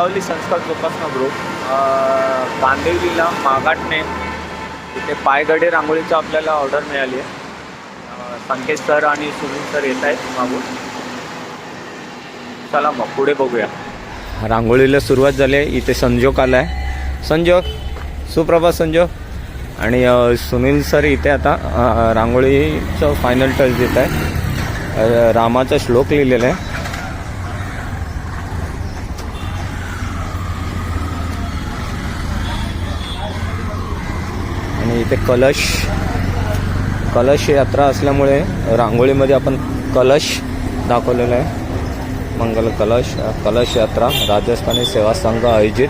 मागावली संस्कार जोपासना ग्रुप अ, कांदिवलीला मागाटणे इथे पायगडे रांगोळीचं आपल्याला ऑर्डर मिळाली आहे. संकेत सर आणि सुनील सर येत आहेत मागून. चला मग पुढे बघूया. रांगोळीला सुरुवात झाली आहे. इथे संजोग आला आहे. संजोग सुप्रभात संजोग. आणि सुनील सर इथे आता रांगोळीचं फायनल टच देत आहे. रामाचा श्लोक लिहिलेला आहे. ते कलश. कलश यात्रा असल्यामुळे रांगोळीमध्ये आपण कलश दाखवलेला आहे. मंगल कलश कलश यात्रा राजस्थानी सेवा संघ आयोजित.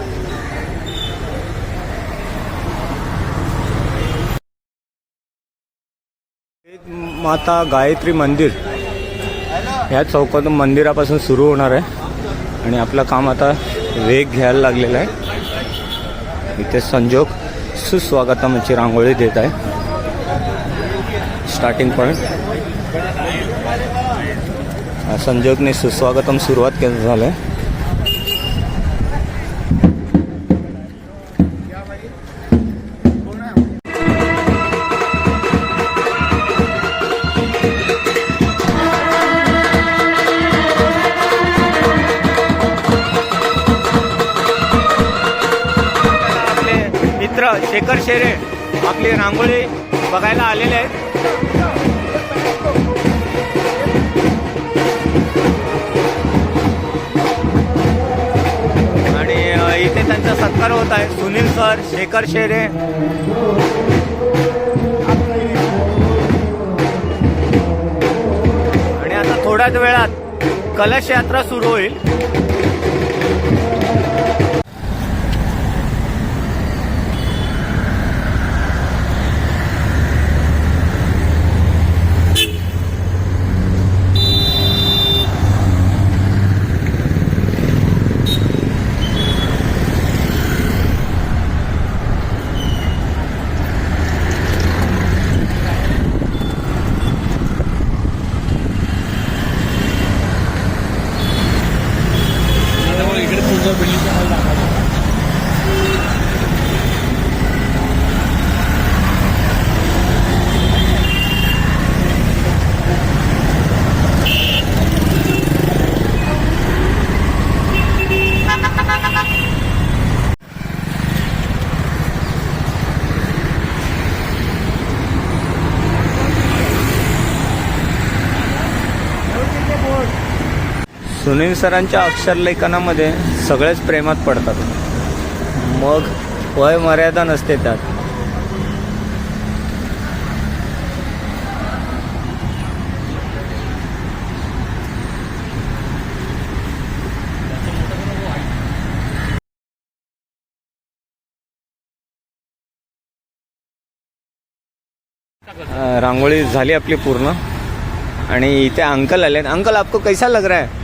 माता गायत्री मंदिर ह्या चौकातून मंदिरापासून सुरू होणार आहे. आणि आपलं काम आता वेग घ्यायला लागलेलं आहे. इथे संजोग सुस्वागतमची रांगोळी देत आहे. स्टार्टिंग पॉईंट संजोगने सुस्वागतम सुरुवात केलं झालं. आहे मित्र शेखर शेरे आपली रांगोळी बघायला आलेले आहेत. आणि इथे त्यांचा सत्कार होत आहे. सुनील सर शेखर शेरे. आणि आता थोड्याच वेळात कलश यात्रा सुरू होईल. सुनील सरांच्या अक्षरलेखनामध्ये सगळेच प्रेमात पडतात. मग वय मर्यादा नसते त्यात. रांगोळी झाली आपली पूर्ण. आणि इथे अंकल आले अंकल आपको कैसा लग रहा है?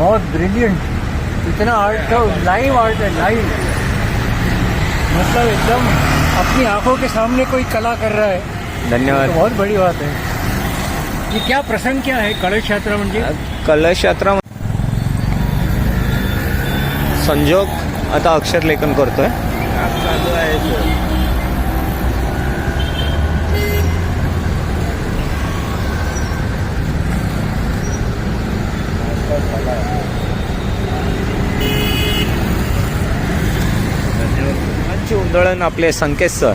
बहुत ब्रिलियंट इतना आर्ट तो लाइव आर्ट है लाइव मतलब एकदम अपनी आँखों के सामने कोई कला कर रहा है। धन्यवाद। तो बहुत बड़ी बात है। ये क्या प्रसंग क्या है कलश यात्रा म्हणजे? कलश यात्रा संजोग आता अक्षर लेखन करतोय. फुलांची आंदोलन आपले संकेत सर.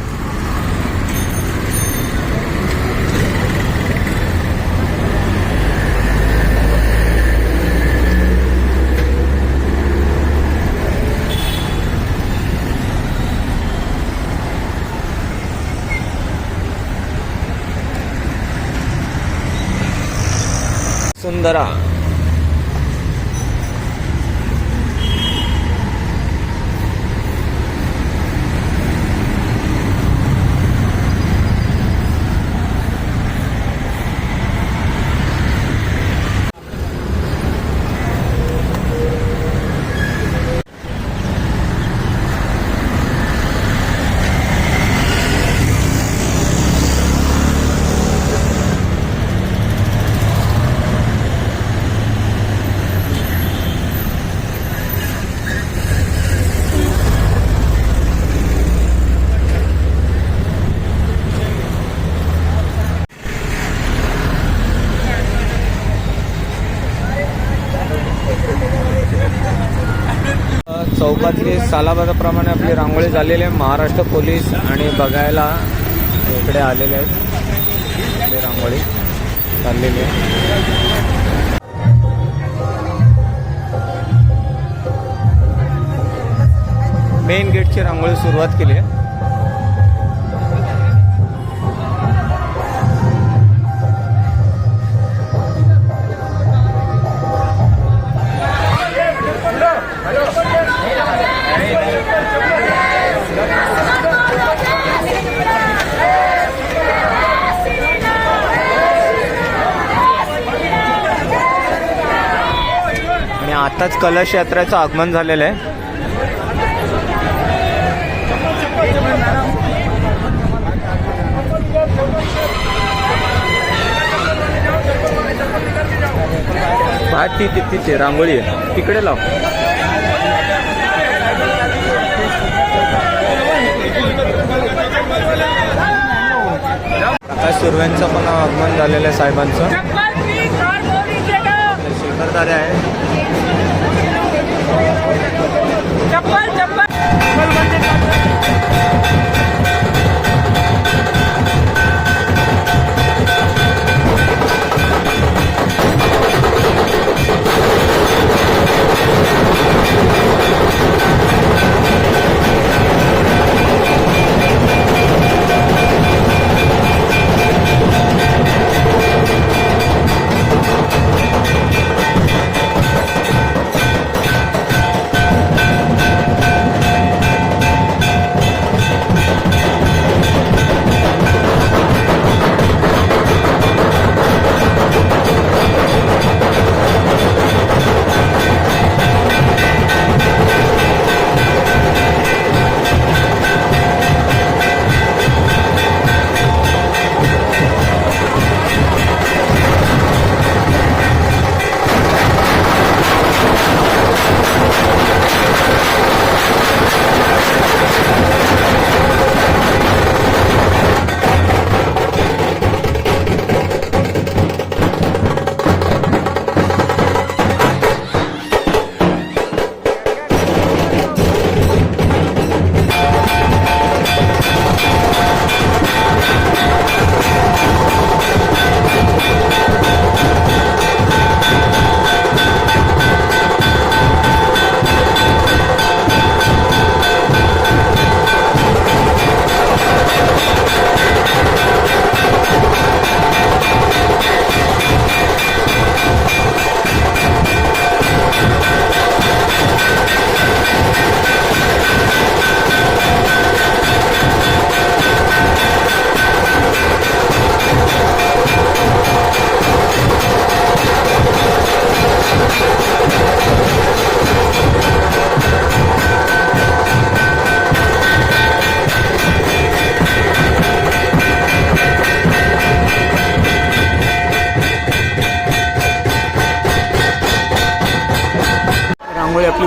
सुंदरा. चौकातली सालाबादाप्रमाणे आपली रांगोळी झालेली आहे. महाराष्ट्र पोलीस आणि बघायला इकडे आलेले आहेत. आपली रांगोळी चाललेली आहे. मेन गेटची रांगोळी सुरुवात केली आहे. आताच कलश यात्रेचं आगमन झालेलं आहे. ती तिथे रांगोळी आहे. तिकडे लाव. प्रकाश सुर्व्यांचं पण आगमन झालेलं आहे साहेबांचं. शेखरदारे आहे. चप्पल चप्पल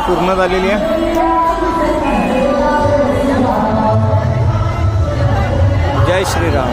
पूर्ण झालेली आहे. जय श्रीराम.